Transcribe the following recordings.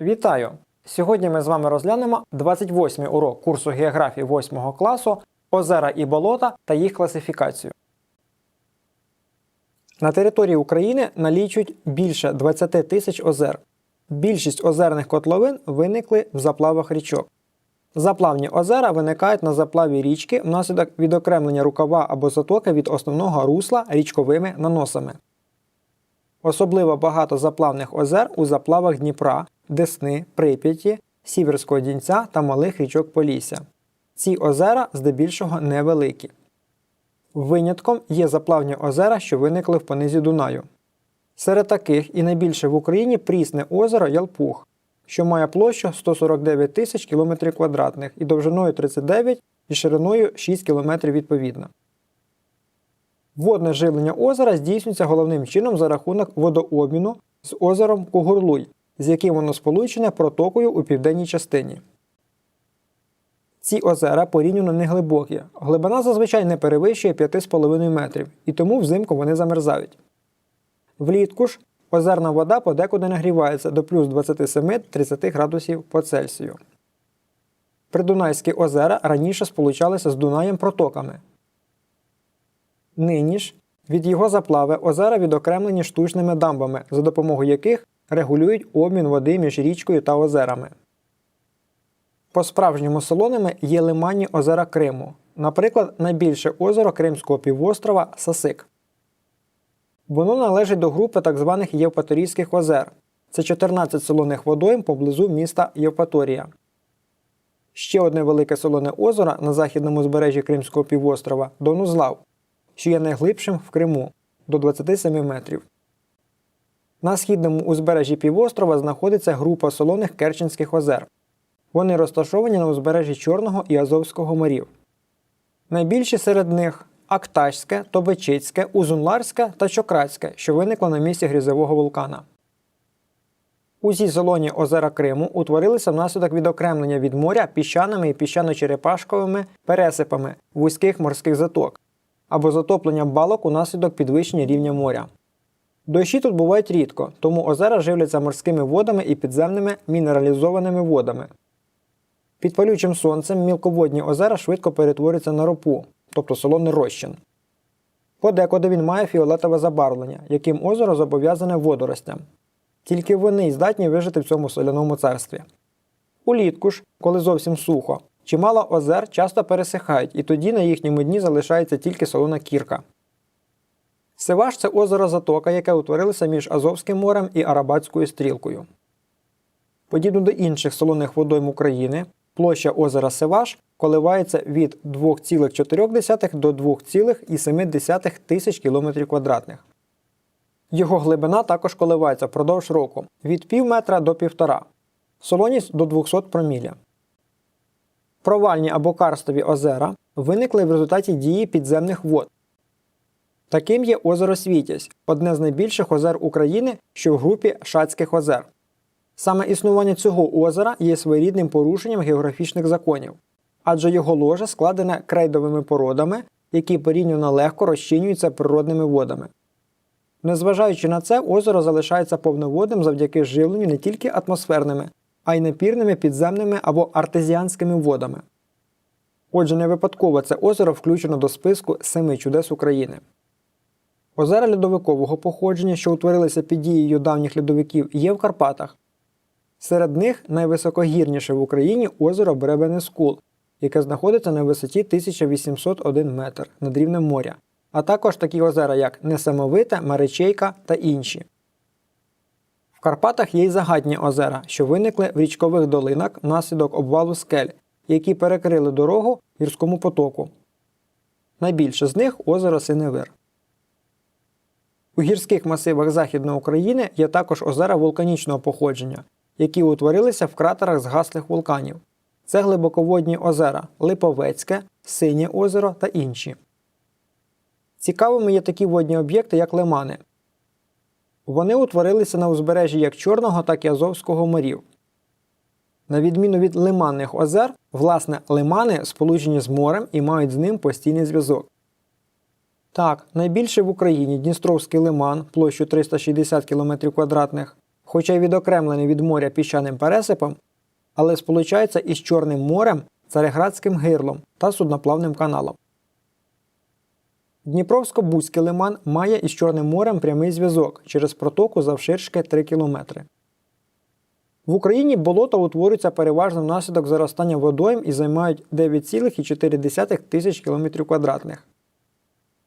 Вітаю! Сьогодні ми з вами розглянемо 28-й урок курсу географії 8 класу озера і болота та їх класифікацію. На території України налічують більше 20 тисяч озер. Більшість озерних котловин виникли в заплавах річок. Заплавні озера виникають на заплаві річки внаслідок відокремлення рукава або затоки від основного русла річковими наносами. Особливо багато заплавних озер у заплавах Дніпра, Десни, Прип'яті, Сіверського Дінця та малих річок Полісся. Ці озера здебільшого невеликі. Винятком є заплавні озера, що виникли в понизі Дунаю. Серед таких і найбільше в Україні прісне озеро Ялпух, що має площу 149 тисяч км квадратних і довжиною 39 і шириною 6 км відповідно. Водне живлення озера здійснюється головним чином за рахунок водообміну з озером Кугурлуй, з яким воно сполучене протокою у південній частині. Ці озера порівняно неглибокі. Глибина зазвичай не перевищує 5,5 метрів, і тому взимку вони замерзають. Влітку ж озерна вода подекуди нагрівається до плюс 27-30 градусів по Цельсію. Придунайські озера раніше сполучалися з Дунаєм протоками. Нині ж від його заплави озера відокремлені штучними дамбами, за допомогою яких регулюють обмін води між річкою та озерами. По-справжньому солоними є лиманні озера Криму, наприклад, найбільше озеро Кримського півострова Сасик. Воно належить до групи так званих Євпаторійських озер. Це 14 солоних водойм поблизу міста Євпаторія. Ще одне велике солоне озеро на західному збережжі Кримського півострова Донузлав, що є найглибшим в Криму до 27 метрів. На східному узбережжі півострова знаходиться група солоних Керченських озер. Вони розташовані на узбережжі Чорного і Азовського морів. Найбільші серед них Акташське, Тобечицьке, Узунларське та Чократське, що виникло на місці грізового вулкана. Усі солоні озера Криму утворилися внаслідок відокремлення від моря піщаними і піщано-черепашковими пересипами вузьких морських заток або затоплення балок унаслідок підвищення рівня моря. Дощі тут бувають рідко, тому озера живляться морськими водами і підземними мінералізованими водами. Під палючим сонцем мілководні озера швидко перетворюються на ропу, тобто солоний розчин. Подекуди він має фіолетове забарвлення, яким озеро зобов'язане водоростям. Тільки вони здатні вижити в цьому соляному царстві. Улітку ж, коли зовсім сухо, чимало озер часто пересихають, і тоді на їхньому дні залишається тільки солона кірка. Севаш це озеро Затока, яке утворилося між Азовським морем і Арабатською стрілкою. Подібно до інших солоних водойм України, площа озера Севаш коливається від 2,4 до 2,7 тисяч км квадратних. Його глибина також коливається впродовж року від пів метра до півтора, солоність до 200 проміля. Провальні або карстові озера виникли в результаті дії підземних вод. Таким є озеро Світязь, одне з найбільших озер України, що в групі Шацьких озер. Саме існування цього озера є своєрідним порушенням географічних законів, адже його ложе складене крейдовими породами, які порівняно легко розчинюються природними водами. Незважаючи на це, озеро залишається повноводним завдяки живленню не тільки атмосферними, а й напірними підземними або артезіанськими водами. Отже, не випадково це озеро включено до списку семи чудес України. Озера льодовикового походження, що утворилися під дією давніх льодовиків, є в Карпатах. Серед них найвисокогірніше в Україні озеро Бребенескул, яке знаходиться на висоті 1801 метр над рівнем моря, а також такі озера, як Несамовите, Маричейка та інші. В Карпатах є й загадні озера, що виникли в річкових долинах внаслідок обвалу скель, які перекрили дорогу гірському потоку. Найбільше з них озеро Синевир. У гірських масивах Західної України є також озера вулканічного походження, які утворилися в кратерах згаслих вулканів. Це глибоководні озера Липовецьке, Синє озеро та інші. Цікавими є такі водні об'єкти, як лимани. Вони утворилися на узбережжі як Чорного, так і Азовського морів. На відміну від лиманних озер, власне, лимани сполучені з морем і мають з ним постійний зв'язок. Так, найбільше в Україні Дністровський лиман площу 360 км квадратних хоча й відокремлений від моря піщаним пересипом, але сполучається із Чорним морем, Цареградським гирлом та судноплавним каналом. Дніпровсько-Бузький лиман має із Чорним морем прямий зв'язок через протоку завширшки 3 км. В Україні болота утворюються переважно внаслідок заростання водойм і займають 9,4 тисяч км квадратних.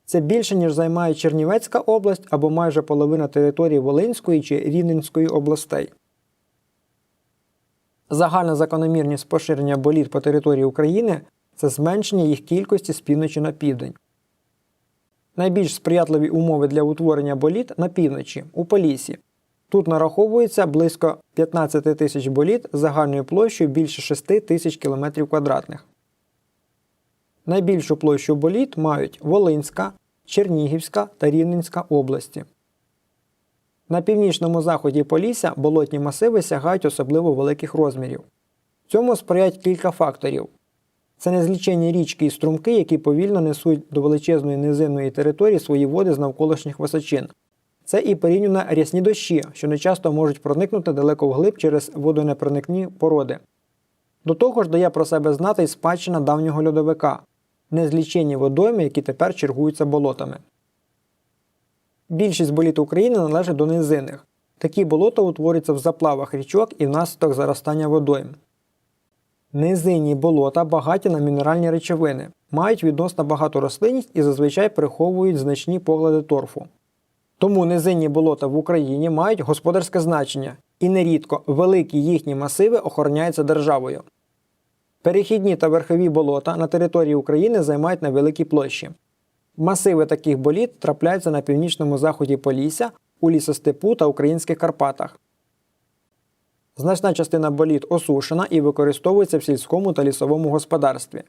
Це більше, ніж займає Чернівецька область або майже половина території Волинської чи Рівненської областей. Загальна закономірність поширення боліт по території України це зменшення їх кількості з півночі на південь. Найбільш сприятливі умови для утворення боліт на півночі у Полісі. Тут нараховується близько 15 тисяч боліт загальною площею більше 6 тисяч км квадратних. Найбільшу площу боліт мають Волинська, Чернігівська та Рівненська області. На північному заході Полісся болотні масиви сягають особливо великих розмірів. Цьому сприяють кілька факторів. Це незліченні річки і струмки, які повільно несуть до величезної низинної території свої води з навколишніх височин. Це і порівняно рясні дощі, що не часто можуть проникнути далеко вглиб через водонепроникні породи. До того ж дає про себе знати й спадщина давнього льодовика, незліченні водойми, які тепер чергуються болотами. Більшість боліт України належить до низинних. Такі болота утворюються в заплавах річок і внаслідок заростання водойм. Низинні болота багаті на мінеральні речовини, мають відносно багату рослинність і зазвичай приховують значні погляди торфу. Тому низинні болота в Україні мають господарське значення і нерідко великі їхні масиви охороняються державою. Перехідні та верхові болота на території України займають невеликі площі. Масиви таких боліт трапляються на північному заході Полісся, у лісостепу та українських Карпатах. Значна частина боліт осушена і використовується в сільському та лісовому господарстві.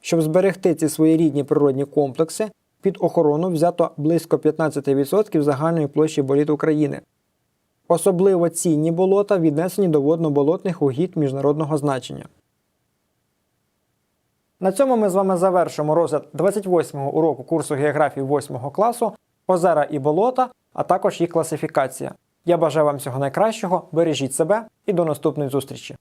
Щоб зберегти ці своєрідні природні комплекси, під охорону взято близько 15% загальної площі боліт України. Особливо цінні болота віднесені до водно-болотних угідь міжнародного значення. На цьому ми з вами завершимо розгляд 28-го уроку курсу географії 8 класу озера і болота, а також їх класифікація. Я бажаю вам всього найкращого, бережіть себе і до наступної зустрічі!